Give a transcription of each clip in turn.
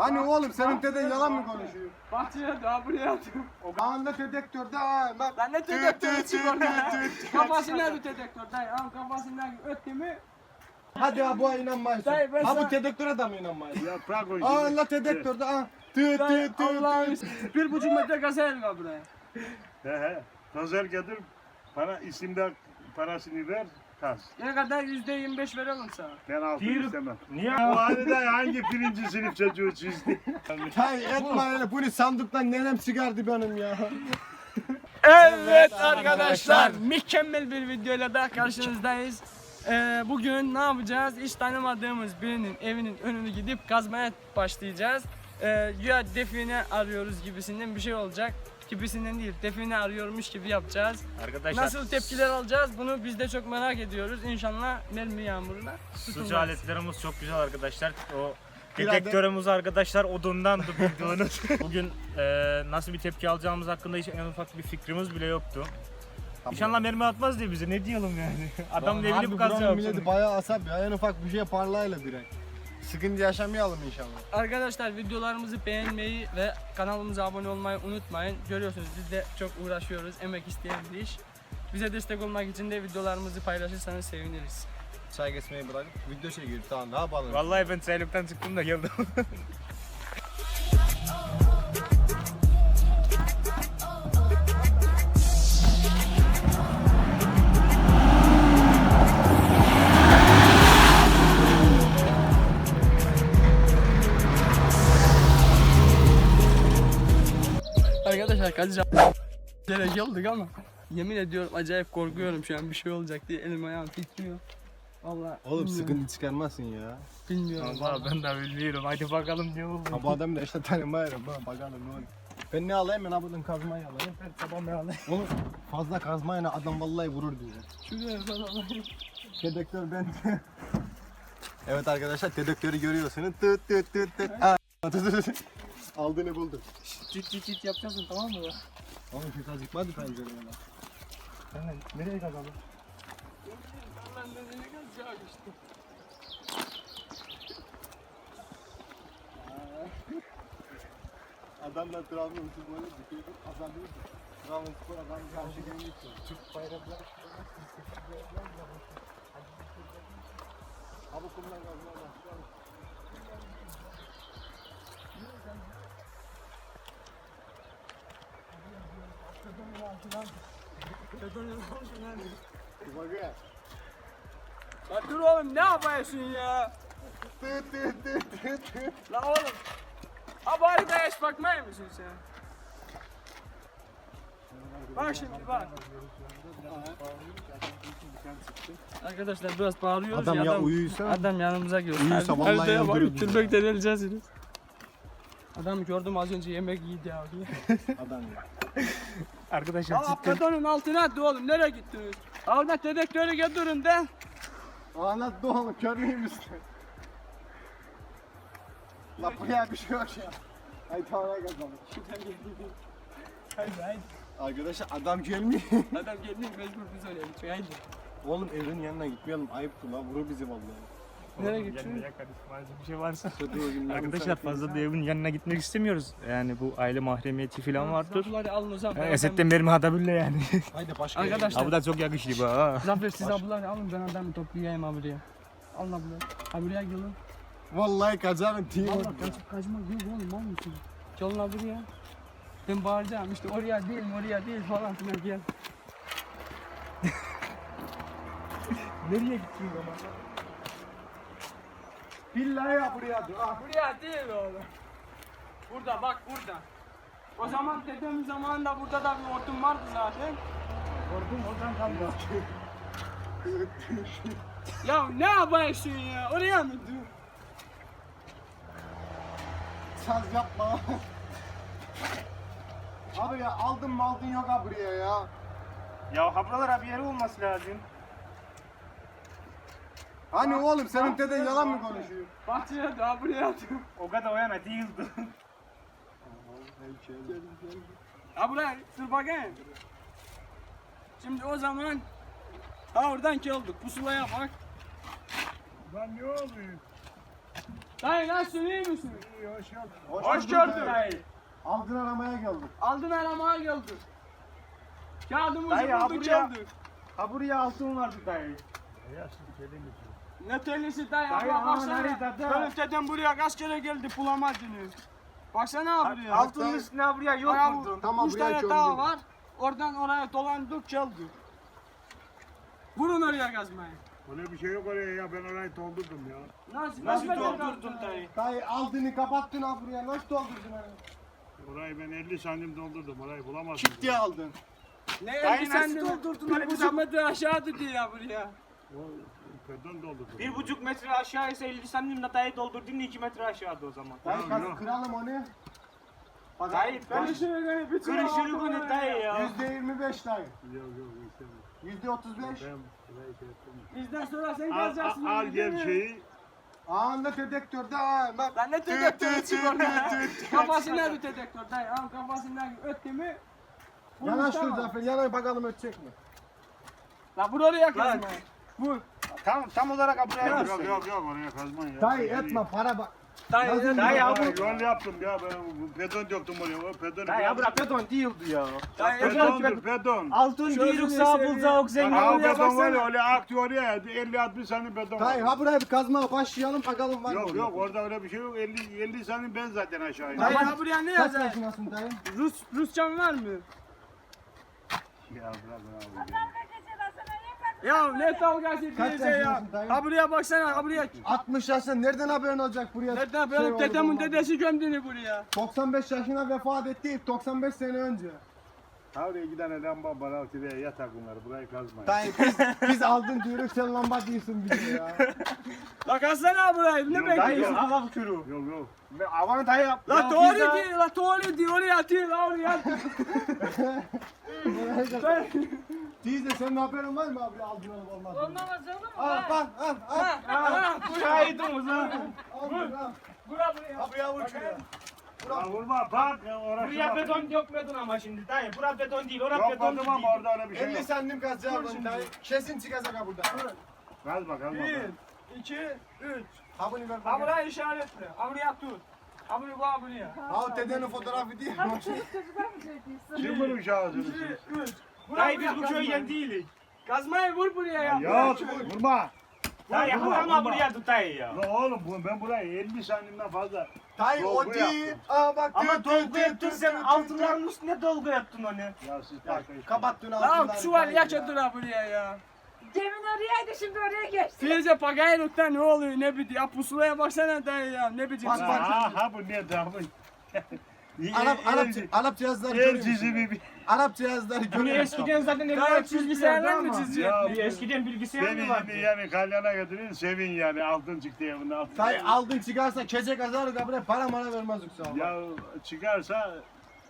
Hani oğlum senin deden yalan mı konuşuyor? Bahçeye daha buraya atıyor. O anda dedektörde ha bak. Lan ne dedektörü çık orada. Kafasına bir dedektör dayı. Al kafasından öttü mü? Hadi ha bu inanmayın. Dayı, ben Ha bu sana- dedektöre de mi inanmayın? Ya bırak o işi. Aa dedektörde ha. Tüt Dayı tüt tüt. Allah'ın tüt. bir buçuk metre gazı elma buraya. He he. Kazer getir. Bana isimde parasını ver. Ne kadar yüzde yirmi beş verelim sana. Ben altın Değil. istemem. Niye? O halde hangi birinci sınıf çocuğu çizdi? Hay etme öyle bunu sandıktan nenem çıkardı benim ya. Evet arkadaşlar mükemmel bir videoyla da karşınızdayız. Ee, bugün ne yapacağız? Hiç tanımadığımız birinin evinin önünü gidip kazmaya başlayacağız. Ee, güya define arıyoruz gibisinden bir şey olacak. Gibisinden değil, define arıyormuş gibi yapacağız. Arkadaşlar Nasıl tepkiler alacağız bunu biz de çok merak ediyoruz. İnşallah mermi yağmuruna suç tutulmaz. aletlerimiz çok güzel arkadaşlar. O dedektörümüz arkadaşlar odundan da bildiğiniz. Bugün e, nasıl bir tepki alacağımız hakkında hiç en ufak bir fikrimiz bile yoktu. İnşallah mermi atmaz diye bize ne diyelim yani. Adam evini bu buranın kadar milleti bayağı asap ya. En ufak bir şey parlayla direkt. Sıkıntı yaşamayalım inşallah. Arkadaşlar videolarımızı beğenmeyi ve kanalımıza abone olmayı unutmayın. Görüyorsunuz biz de çok uğraşıyoruz. Emek isteyen bir iş. Bize destek olmak için de videolarımızı paylaşırsanız seviniriz. Çay geçmeyi bırakıp video çekiyoruz tamam ne yapalım? Vallahi ben sayılıktan çıktım da geldim. Arkadaşlar kaç yere geldik ama yemin ediyorum acayip korkuyorum şu an bir şey olacak diye elim ayağım titriyor. Vallahi Oğlum bilmiyorum, sıkıntı çıkarmazsın ya. bilmiyorum. Vallahi ben de bilmiyorum. Hadi bakalım ne oldu. Ha bu adam da işte tanımayarım ha bakalım ne olur. Ben ne alayım ben abiden kazmayı alayım. Ben sabah ne alayım? Oğlum fazla kazmayla adam vallahi vurur diyor. Şuraya falan. Dedektör ben. evet arkadaşlar dedektörü görüyorsunuz. Tıt tıt tıt tıt. Aa, tut, tut. Aldığını buldum. Çit çit çit yapacaksın tamam mı? Oğlum şu kazıkmadı pencereye lan. Sen nereye kazandın? Ben de ne kazacağım işte. Adamlar Trabzonspor böyle dikiyordu. Kazanıyordu. Trabzonspor adam karşı gelmek istiyor. Türk bayrakları. Abi kumdan kazmaya başlayalım. Bakın. Lan dur oğlum ne yapıyorsun ya? Tıt tıt tıt tıt. La oğlum. Ha bari de yaş bakmaya mısın sen? Bak şimdi bak. Arkadaşlar biraz bağırıyoruz Adam ya uyuyorsa- Adam yanımıza geliyor. Uyuyorsa Hadi- vallahi hadi ya, bak, öldürür bizi. Tırnaktan öleceğiz yine. Adam gördüm az önce yemek yiydi ya. Adam ya. Arkadaşlar Ya cidden betonun altına attı oğlum nereye gittiniz? Orada dedektörü götürün de. Anlat doğum kör müyüm işte? La buraya bir şey yok ya. Ay tavana kazandım. Haydi haydi. Arkadaşlar adam gelmiyor. Adam geldi mecbur biz öyle haydi. Oğlum evin yanına gitmeyelim ayıp la vurur bizi vallahi. Nereye karışmaz bir şey varsa. Arkadaşlar fazla da evin yanına gitmek istemiyoruz. Yani bu aile mahremiyeti falan vardır. Zapları alın o zaman. Yani Esetten mermi atabilir yani. Haydi başka Arkadaşlar. Abi da çok yakıştı bu ha. Zafer siz ablaları alın ben adamı toplayayım abiye. Alın ablaları. Abiye gelin. Vallahi kazanın team Valla kaçıp kaçmak yok oğlum mal mısın? Gelin abiye. Ben bağıracağım işte oraya değil oraya değil falan filan gel. Nereye gittin ama? Billahi ya buraya dur. Ah. Buraya değil oğlum. Burada bak burada. O zaman dedemin zamanında burada da bir hortum vardı zaten. Korktum oradan kaldı. Ya ne yapıyorsun ya? Oraya mı dur? Saz yapma. Abi ya aldın mı aldın yok ha buraya ya. Ya habralar bir yeri olması lazım. Hani oğlum senin deden yalan mı konuşuyor? Bahçeye daha buraya atıyor. O kadar o yana değildi. Ha buraya dur bakayım. Şimdi o zaman ha oradan geldik. Pusulaya bak. Lan ne oluyor? Dayı nasılsın iyi misin? Hoş, Hoş bulduk gördük dayı. Aldın aramaya geldik. Aldın aramaya geldik. Kağıdımızı Dayı, ha bulduk buraya- geldik. Ha buraya altın vardı dayı. Ne tellisi dayı aman baksana. dedem buraya kaç kere geldi bulamadınız. Baksana buraya. Altının üstüne buraya yok vurdun. Tamam, üç buraya tane gömdüm. dağ var. Oradan oraya dolandık geldik. Vurun oraya kazmayı. Öyle bir şey yok oraya ya ben orayı doldurdum ya. Nasıl, Nasıl nasıl doldurdun dayı? Dayı aldığını kapattın ha buraya. Nasıl doldurdun ha? Orayı ben 50 santim doldurdum orayı bulamazdım. Çift diye aldın. Ne Dayı elli nasıl sen doldurdun Bir öyle bir buçuk metre aşağı dedi ya buraya. O pedon doldurdum. Bir buçuk metre aşağı ise 50 santim dayı doldurdun 2 metre aşağıda o zaman. Dayı yok. kıralım onu. Bak, Dayı Ben ben işine bütün kırışını bunu dayı ya. Yüzde yirmi beş dayı. Yok yok istemem. Yüzde otuz beş. Ben burayı şey. Bizden sonra sen Al, kalacaksın. al, al değil gel mi? şeyi. Anında dedektörde ha. Bak. Lan ne tüt, tüt. Kafasına bir dedektör dayı. Al kafasından öttü mü? Yanaş dur. Zafer. Yanaş bakalım ötecek mi? La vur oraya kazma. Vur. Tam tam olarak buraya Yok yok. yok yok, oraya kazman ya. Dayı Orayı- etme para bak. Dayı, dayı, Ya bu yol yaptım ya ben bu pedon döktüm oraya. O pedonu. Dayı ya beton değildi ya. Dayı, Pedondur pedon. Altın diyoruz bir sağ bulacak zengin Aa oraya pedon var ya baksana. öyle aktı oraya 50-60 santim pedon var. Dayı ha buraya bir kazmaya başlayalım bakalım var mı? Yok orada? yok orada öyle bir şey yok 50 50 santim ben zaten aşağı Dayı indim. ha buraya ne Kaç yazar? yaşındasın dayı? Rus Rusçam var mı? Ya bırak abi. Ya ne dalgası diyece ya. yaşındasın dayı? Ha buraya baksana ha buraya. 60 yaşında nereden haberin olacak buraya? Nereden şey oldu, dedemin dedesi gömdüğünü buraya. 95 yaşına vefat etti 95 sene önce. Oraya giden lamba var oraya yatak bunları burayı kazmayın. Dayı biz, biz aldın diyoruz sen lamba diyorsun bize ya. La kazsana ha burayı ne bekliyorsun? bu kürü. Yok yok. Aman dayı yap. La doğru diyor, la doğru diyor, oraya atıyor, la oraya atıyor. Dicle senin haberin var mı abi aldın alıp olmadı? Olmaz oğlum. Al bak al al. Şahidimiz ha. Vur. Bura buraya. Abi ya vur şuraya. Bura vurma bak uğraşma. Buraya beton dökmedin ama şimdi dayı. Bura beton değil. Orada beton değil. Yok ama orada öyle bir şey 50 santim kazacağım bunu dayı. Kesin çıkacak ha burada. Kaz bak al bak. 1, 2, 3. Kabul ver. Kabul işaretle. Avraya tut. Abone bu abone ya. Al dedenin fotoğrafı değil mi? Abi çocuk çocuklar mı çekiyorsun? Kim bunu şahı? 2, 3. Dayı biz buraya bu köyden değiliz. Kazmayı vur buraya ya. Yok vurma. Dayı Vurma, vurma. buraya tut dayı ya. La oğlum bu- ben burayı 50 santimden fazla. Dayı o Dolgu değil. Aa bak Ama dolgu yaptın sen altınların üstüne dolgu yaptın onu. Ya siz bakın. Kapattın La altınları. çuval dayı yak ya. ha buraya ya. Demin orayaydı şimdi oraya geçti. Filize pagayrukta ne oluyor ne bileyim. Ya pusulaya baksana dayı ya ne bileyim. Bak, bak. Ha ha bu ne bu. Arap, Arap, Arap cihazları görüyor musun? bir. Arap cihazları Bunu görüyor musun? eskiden zaten Dayı evler çizgilerdi bilgisayarlar mı ama. çiziyor? Ya Bir Eskiden bilgisayar mı vardı? yani kalyana götürün sevin yani altın çıktı ya bunun altın. Dayı aldın çıkarsa keçe kazarız da buraya para mara vermez yoksa. Ya çıkarsa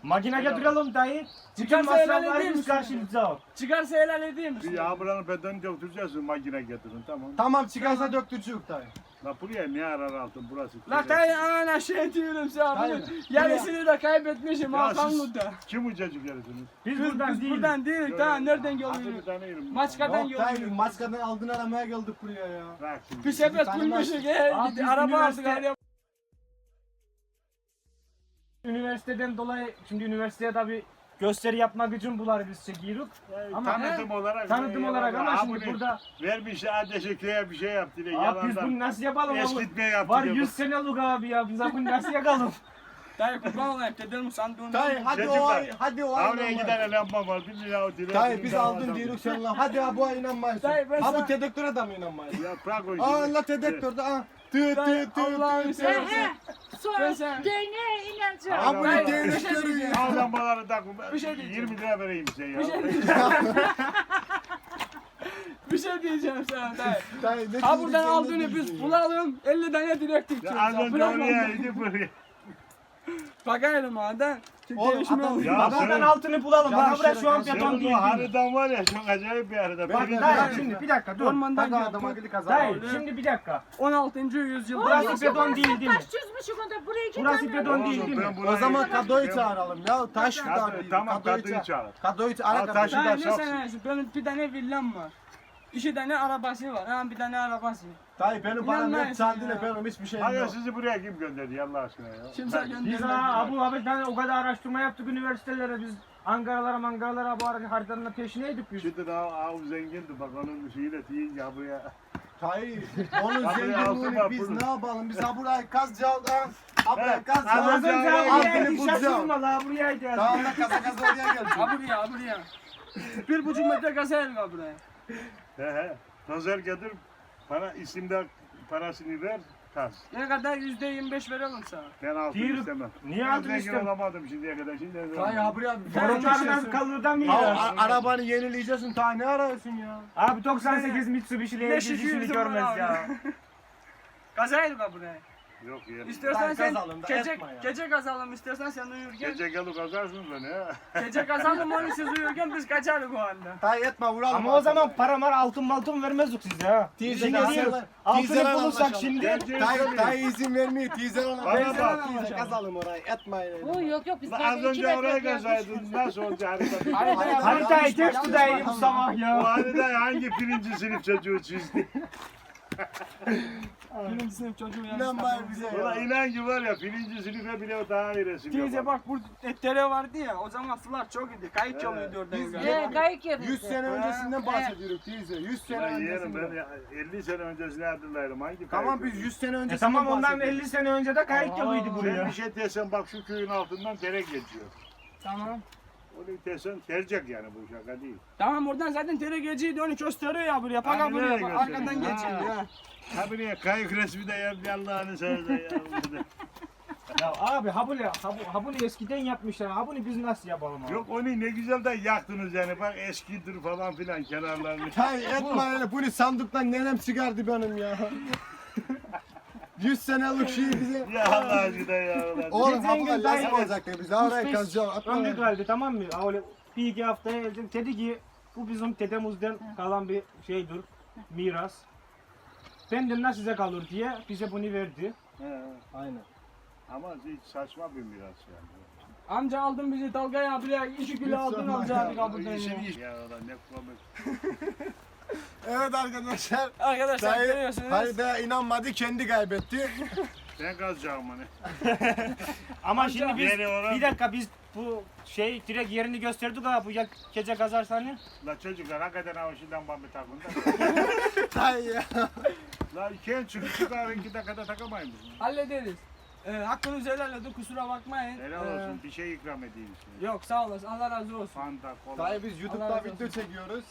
Makine getirelim dayı. Bütün Çıkarsa helal edeyim biz mi? karşılayacağız. Çıkarsa helal edeyim bir misin? yağmuranın bedeni döktüreceksin makine getirin tamam. Tamam çıkarsa döktürücük dayı. La buraya ne arar altın burası? La dayı ana şey diyorum sana. Bunun Yarısını da kaybetmişim Ya siz kim ucacık yarısınız? Biz Biz, buradan biz değiliz. buradan değiliz. Tamam nereden bir geliyoruz? tane yerim. Maçkadan Yok dayı geliyoruz. maskadan aldın aramaya geldik buraya ya. Bırak şimdi. Bir sepet tanımaz. bulmuşuz. He, Abi biz araba aldık üniversite- araya. Üniversiteden dolayı şimdi üniversiteye tabi gösteri yapmak için bunları biz çekiyoruz. Ama tanıtım olarak. tanıtım olarak ama şimdi burada Vermişler ateşe köye bir şey yaptı. Yine, abi biz bunu nasıl yapalım abi? Eskitme yaptı. Var diyor. 100 senelik abi ya biz bunu nasıl yakalım? Dayı kurban olayım. Dedemin sandığını. Dayı hadi o ay, hadi o ay Oraya inanmayız. giden lamba var. Bir lira o dire. Dayı biz aldın diyoruz sen lan. Hadi ha bu ay inanmayız. Dayı, ben Ha bu dedektöre de mi inanmayız? Ya bırak o işi. Aa la dedektörde ha. Dayı, tüt tüt Allah'ını tüt. seversen. Sonra sen- değneğe inanacağım. Ha bunu Dayı, bir şey dedektörü diyeceğim. Al lambaları tak. Bir şey diyeceğim. 20 lira vereyim size ya. Bir şey diyeceğim. Bir şey diyeceğim sana dayı. Dayı ne Ha buradan diyeceğini aldığını bilmiyorsun biz ya. bulalım. 50 tane direktif Ya az önce oraya indi buraya. Bakayım hadi. Oğlum, adam-. Ya Babadan sen- altını bulalım. Bana bırak şu an beton değil. o haritan var ya çok acayip bir harita. Ben- Biri- ben- Dayı şimdi bir dakika dur. Ormandan Bak geldi. adama gidi kazan. Dayı şimdi bir dakika. 16. yüzyıl. Burası beton değil, değil mi? Taş çözmüşüm onda buraya iki Burası beton değil değil mi? O zaman Kado'yu çağıralım ya. Taş Kadı- Kado'yu. tamam, Kado'yu çağır. Kado'yu çağır. Al, Ara taşı Kado'yu. da ne sen Benim bir tane villam var. İki tane arabası var. Ha bir tane arabası. Dayı benim param İnanmayın hep çaldı ya. benim hiçbir şeyim Aga yok. sizi buraya kim gönderdi Allah aşkına ya? Kimse Biz göndermedi. ha Abu abi ben o kadar araştırma yaptık üniversitelere biz Ankaralara Mangaralara bu arada haritalarına peşineydik biz. Şimdi daha av zengindi bak onun şeyiyle deyince buraya. Dayı onun altın zenginliğini var, biz ne yapalım? Biz ha burayı kazacağız da. Ha burayı Evet, kazacağız. önce Altını buraya bulacağız. şaşırma la buraya geldi. Tamam da kaza kaza oraya geleceğim. Ha buraya, ha buraya. Bir buçuk metre kazayalım ha buraya. He he. Nazar getir bana isimde parasını ver kaz. Ne kadar yüzde yirmi beş verelim sana. Ben altın Değil. istemem. Niye Ben altın zengin istemem? olamadım şimdiye kadar. Şimdi Dayı ha buraya Torunlardan kalır da mı ya? a- arabanı yenileyeceksin ta ne arıyorsun ya? Abi 98 Mitsubishi'li Ne evcil işini şişiyorsun görmez bana ya. Kazayalım ha buraya. Yok yerim. İstiyorsan Ben sen kazalım da gece, etme ya. gece kazalım istiyorsan sen uyurken. Gece gelip kazarsın beni ha. Gece kazalım onu siz uyurken biz kaçarız o anda. Dayı etme vuralım. Ama o zaman para var altın altın vermezdik size ha. Şimdi de değil. Altını Teyzeler bulursak anlaşalım. şimdi. Dayı, dayı izin vermiyor. Teyzeler ona. Bana Teyzeler bak. teyze kazalım orayı. Etmeyin. Bu yok yok biz Az önce oraya kazaydın. Nasıl olacak harita? Harita- Haritayı ters tutayım bu sabah Bu ya. haritayı hangi birinci sınıf çocuğu çizdi? Birinci sınıf çocuğu İnan yanlış bari bize Ulan inan ki var ya birinci sınıfa bile daha iyi resim Teyze yapar. bak burada dere vardı ya o zaman sular çok idi. Kayık yoluydu oradan. Biz-. Ee, kayık yapıyoruz. 100 sene öncesinden bahsediyoruz teyze. 100 sene Ulan yeğenim öncesinden. ben ya 50 sene öncesine hatırlarım. Hangi Tamam kayık biz yok? 100 sene E öncesinden tamam ondan bahsediyoruz. 50 sene önce de kayık yoluydu Sen buraya. bir şey desen bak şu köyün altından dere geçiyor. Tamam. Onu desen gelecek yani bu şaka değil. Tamam oradan zaten dere geçiydi onu gösteriyor ya buraya. Bak ha Hani buraya bak gösteriyor? arkadan Ha. geçiyor ya. Ha buraya kayık resmi de yap bir Allah'ını seversen ya. Ya abi ha bunu, ha, bu- ha bunu eskiden yapmışlar. Ha bunu biz nasıl yapalım abi? Yok onu ne güzel de yaktınız yani bak eskidir falan filan kenarlarını. Hay etme öyle. Bunu sandıktan nenem çıkardı benim ya. 100 senelik şey bize. Ya Allah aşkına ya. Oğlum Geçen ha gün bu dayı- lazım olacak ya bize. Oraya Üç kazacağız. beş Atma. Kaldı tamam mı? Ha, Öyle bir iki haftaya geldim. Dedi ki bu bizim dedemizden kalan bir şeydir. Miras. Benden size kalır diye bize bunu verdi. He, Aynen. Ama hiç saçma bir miras yani. Amca aldın bizi dalgaya buraya 2 kilo aldın ya. abi İşin ya. iş. Ya ulan ne komik. Evet arkadaşlar. Arkadaşlar Dayı görüyorsunuz. haritaya inanmadı kendi kaybetti. Ben kazacağım onu. Ama şimdi biz bir dakika biz bu şey direkt yerini gösterdik ha bu ya gece kazarsa hani. La çocuklar hakikaten ha şimdiden bana bir takın da. Dayı ya. La iken çıkıp çıkar iki dakikada takamayın mı? Hallederiz. Ee, hakkınızı helal edin kusura bakmayın. Helal Ee, olsun bir şey ikram edeyim size. Yok sağ olasın Allah razı olsun. Fanta, kola. Dayı biz YouTube'da video çekiyoruz.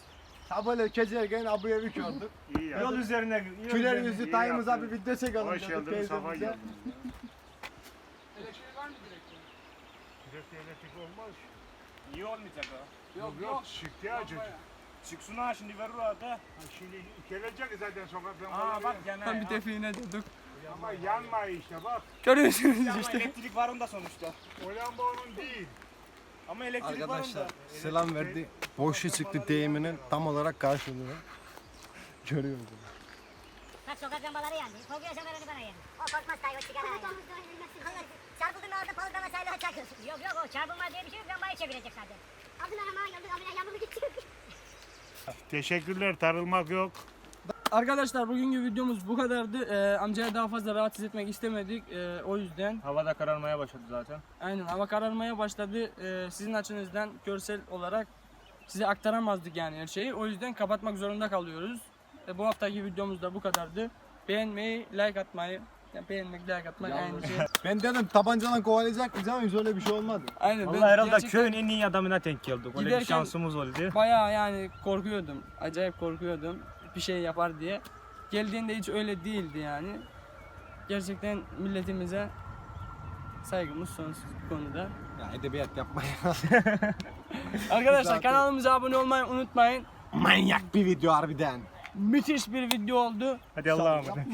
Ha böyle gecelerken abuya bir gördük. İyi ya. Yol üzerine yol Güler üzerine. yüzü iyi dayımıza bir yaptın. video çekelim. Hoş dedik, geldiniz, safa teyzemize. geldiniz. Elektrik var mı direkt? Direkt elektrik olmaz. İyi olmayacak ha. Yok yok. Çıktı ya çocuk. Çıksın ha şimdi verir ha da. Şimdi gelecek zaten sokaktan. Aa bak yana. Tam bir define durduk. Ama yanma işte bak. Görüyorsunuz Ama işte. elektrik var onda sonuçta. O lamba onun değil. Ama elektrik var Arkadaşlar onda. selam verdi. Boşu çıktı deyiminin tam olarak karşılığı. Görüyoruz. Bak sokak lambaları yandı. Korkuyorsan ver onu bana yani. O korkmaz o sigara. Allah çarpıldın orada palda mesela çakıyorsun. Yok yok o çarpılma diye bir şey yok. Lambayı çevirecek zaten. Abine yandı mı gitti. Teşekkürler tarılmak yok. Arkadaşlar bugünkü videomuz bu kadardı. Ee, amcaya daha fazla rahatsız etmek istemedik. Ee, o yüzden Havada kararmaya başladı zaten. aynen hava kararmaya başladı. Ee, sizin açınızdan görsel olarak size aktaramazdık yani her şeyi. O yüzden kapatmak zorunda kalıyoruz. Ee, bu haftaki videomuz da bu kadardı. Beğenmeyi, like atmayı, yani beğenmek, like atmak aynı şey. Ben dedim tabancadan kovalayacak mıyız ama öyle bir şey olmadı. Aynen. ben Vallahi herhalde gerçekten köyün en iyi adamına denk geldik. Öyle bir Giderken- şansımız oldu. Bayağı yani korkuyordum. Acayip korkuyordum. Bir şey yapar diye. Geldiğinde hiç öyle değildi yani. Gerçekten milletimize saygımız sonsuz bu konuda. Ya edebiyat yapmayın. Arkadaşlar kanalımıza abone olmayı unutmayın. Manyak bir video harbiden. Müthiş bir video oldu. Hadi Allah'a emanet.